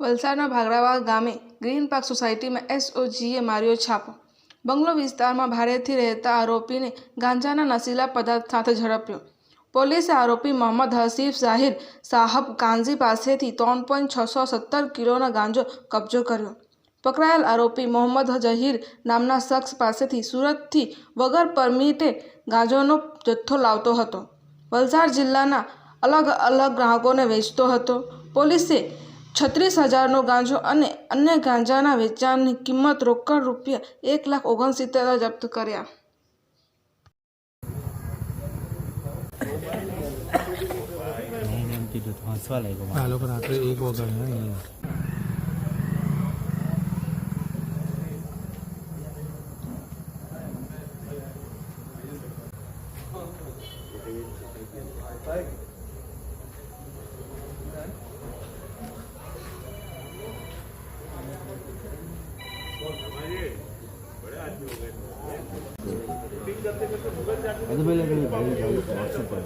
વલસાડના ભાગરાવા ગામે green park સોસાયટીમાં એસઓજીએ માર્યો છાપો. બંગલો વિસ્તારમાં ભારેથી રહેતા આરોપીને ગાંજાના નશીલા પદાર્થ સાથે ઝડપ્યો. પોલીસે આરોપી મોહમ્મદ હસીફ ઝાહિર સાહબ કાંઝી પાસેથી ત્રણ પોઈન્ટ છસો સત્તર કિલોના ગાંજો કબજો કર્યો. પકડાયેલ આરોપી મોહમ્મદ જહીર નામના શખ્સ પાસેથી સુરતથી વગર પરમિટે ગાંજોનો જથ્થો લાવતો હતો. વલસાડ જિલ્લાના અલગ અલગ ગ્રાહકોને વેચતો હતો. પોલીસે છત્રીસ હજારનો ગાંજો અને અન્ય ગાંજાના વેચાણની કિંમત રોકડ રૂપિયા એક લાખ ઓગણસિત્તેર હજાર જપ્ત કર્યા નહીં એમ કીધું તો હસવા લાગ્યો મને. આ લોકો રાત્રે એક વગાડે હે અહીંયા अजमेर लगे भाई भाई व्हाट्सएप पर